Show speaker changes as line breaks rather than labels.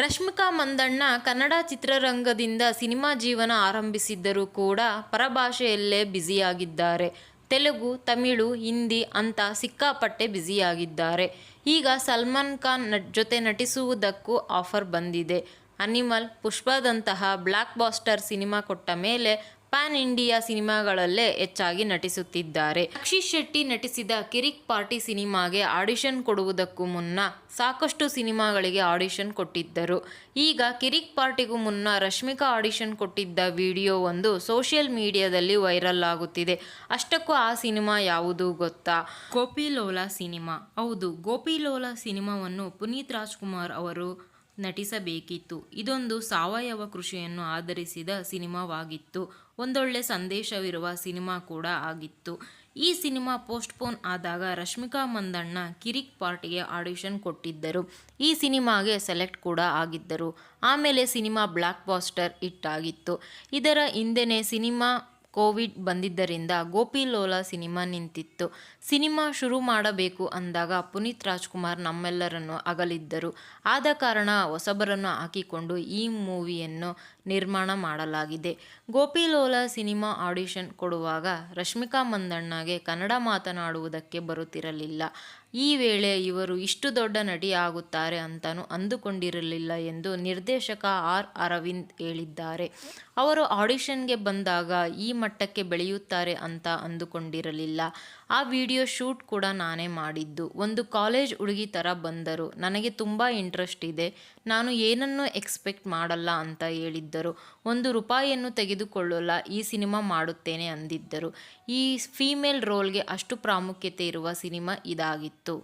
ರಶ್ಮಿಕಾ ಮಂದಣ್ಣ ಕನ್ನಡ ಚಿತ್ರರಂಗದಿಂದ ಸಿನಿಮಾ ಜೀವನ ಆರಂಭಿಸಿದ್ದರೂ ಕೂಡ ಪರಭಾಷೆಯಲ್ಲೇ ಬ್ಯುಸಿಯಾಗಿದ್ದಾರೆ. ತೆಲುಗು, ತಮಿಳು, ಹಿಂದಿ ಅಂತ ಸಿಕ್ಕಾಪಟ್ಟೆ ಬ್ಯುಸಿಯಾಗಿದ್ದಾರೆ. ಈಗ ಸಲ್ಮಾನ್ ಖಾನ್ ಜೊತೆ ನಟಿಸುವುದಕ್ಕೂ ಆಫರ್ ಬಂದಿದೆ. ಅನಿಮಲ್ ಪುಷ್ಪದಂತಹ ಬ್ಲ್ಯಾಕ್ ಬಾಸ್ಟರ್ ಸಿನಿಮಾ ಕೊಟ್ಟ ಮೇಲೆ ಪ್ಯಾನ್ ಇಂಡಿಯಾ ಸಿನಿಮಾಗಳಲ್ಲೇ ಹೆಚ್ಚಾಗಿ ನಟಿಸುತ್ತಿದ್ದಾರೆ. ಅಕ್ಷಿ ಶೆಟ್ಟಿ ನಟಿಸಿದ ಕಿರಿಕ್ ಪಾರ್ಟಿ ಸಿನಿಮಾಗೆ ಆಡಿಷನ್ ಕೊಡುವುದಕ್ಕೂ ಮುನ್ನ ಸಾಕಷ್ಟು ಸಿನಿಮಾಗಳಿಗೆ ಆಡಿಷನ್ ಕೊಟ್ಟಿದ್ದರು. ಈಗ ಕಿರಿಕ್ ಪಾರ್ಟಿಗೂ ಮುನ್ನ ರಶ್ಮಿಕಾ ಆಡಿಷನ್ ಕೊಟ್ಟಿದ್ದ ವಿಡಿಯೋ ಒಂದು ಸೋಷಿಯಲ್ ಮೀಡಿಯಾದಲ್ಲಿ ವೈರಲ್ ಆಗುತ್ತಿದೆ. ಅಷ್ಟಕ್ಕೂ ಆ ಸಿನಿಮಾ ಯಾವುದು ಗೊತ್ತಾ? ಗೋಪಿಲೋಲ ಸಿನಿಮಾ. ಹೌದು ಗೋಪಿಲೋಲ ಸಿನಿಮಾವನ್ನು ಪುನೀತ್ ರಾಜ್ಕುಮಾರ್ ಅವರು ನಟಿಸಬೇಕಿತ್ತು. ಇದೊಂದು ಸಾವಯವ ಕೃಷಿಯನ್ನು ಆಧರಿಸಿದ ಸಿನಿಮಾವಾಗಿತ್ತು. ಒಂದೊಳ್ಳೆ ಸಂದೇಶವಿರುವ ಸಿನಿಮಾ ಕೂಡ ಆಗಿತ್ತು. ಈ ಸಿನಿಮಾ ಪೋಸ್ಟ್ಪೋನ್ ಆದಾಗ ರಶ್ಮಿಕಾ ಮಂದಣ್ಣ ಕಿರಿಕ್ ಪಾರ್ಟಿಗೆ ಆಡಿಷನ್ ಕೊಟ್ಟಿದ್ದರು. ಈ ಸಿನಿಮಾಗೆ ಸೆಲೆಕ್ಟ್ ಕೂಡ ಆಗಿದ್ದರು. ಆಮೇಲೆ ಸಿನಿಮಾ ಬ್ಲ್ಯಾಕ್ ಬಾಸ್ಟರ್ ಹಿಟ್ಟಾಗಿತ್ತು ಇದರ ಹಿಂದೆನೇ ಸಿನಿಮಾ ಕೋವಿಡ್ ಬಂದಿದ್ದರಿಂದ ಗೋಪಿ ಲೋಲಾ ಸಿನಿಮಾ ನಿಂತಿತ್ತು. ಸಿನಿಮಾ ಶುರು ಮಾಡಬೇಕು ಅಂದಾಗ ಪುನೀತ್ ರಾಜ್ಕುಮಾರ್ ನಮ್ಮೆಲ್ಲರನ್ನು ಅಗಲಿದ್ದರು. ಆದ ಕಾರಣ ಹೊಸಬರನ್ನು ಹಾಕಿಕೊಂಡು ಈ ಮೂವಿಯನ್ನು ನಿರ್ಮಾಣ ಮಾಡಲಾಗಿದೆ. ಗೋಪಿ ಲೋಲಾ ಸಿನಿಮಾ ಆಡಿಷನ್ ಕೊಡುವಾಗ ರಶ್ಮಿಕಾ ಮಂದಣ್ಣಗೆ ಕನ್ನಡ ಮಾತನಾಡುವುದಕ್ಕೆ ಬರುತ್ತಿರಲಿಲ್ಲ. ಈ ವೇಳೆ ಇವರು ಇಷ್ಟು ದೊಡ್ಡ ನಟಿ ಆಗುತ್ತಾರೆ ಅಂತಾನು ಅಂದುಕೊಂಡಿರಲಿಲ್ಲ ಎಂದು ನಿರ್ದೇಶಕ ಆರ್ ಅರವಿಂದ್ ಹೇಳಿದ್ದಾರೆ. ಅವರು ಆಡಿಷನ್ಗೆ ಬಂದಾಗ ಈ ಮಟ್ಟಕ್ಕೆ ಬೆಳೆಯುತ್ತಾರೆ ಅಂತ ಅಂದುಕೊಂಡಿರಲಿಲ್ಲ. ಆ ವಿಡಿಯೋ ಶೂಟ್ ಕೂಡ ನಾನೇ ಮಾಡಿದ್ದು. ಒಂದು ಕಾಲೇಜ್ ಹುಡುಗಿ ಥರ ಬಂದರು. ನನಗೆ ತುಂಬ ಇಂಟ್ರೆಸ್ಟ್ ಇದೆ. ನಾನು ಏನನ್ನೂ ಎಕ್ಸ್ಪೆಕ್ಟ್ ಮಾಡಲ್ಲ ಅಂತ ಹೇಳಿದ್ದರು. ಒಂದು ರೂಪಾಯಿಯನ್ನು ತೆಗೆದುಕೊಳ್ಳಲ್ಲ, ಈ ಸಿನಿಮಾ ಮಾಡುತ್ತೇನೆ ಅಂದಿದ್ದರು. ಈ ಫೀಮೇಲ್ ರೋಲ್ಗೆ ಅಷ್ಟು ಪ್ರಾಮುಖ್ಯತೆ ಇರುವ ಸಿನಿಮಾ ಇದಾಗಿತ್ತು.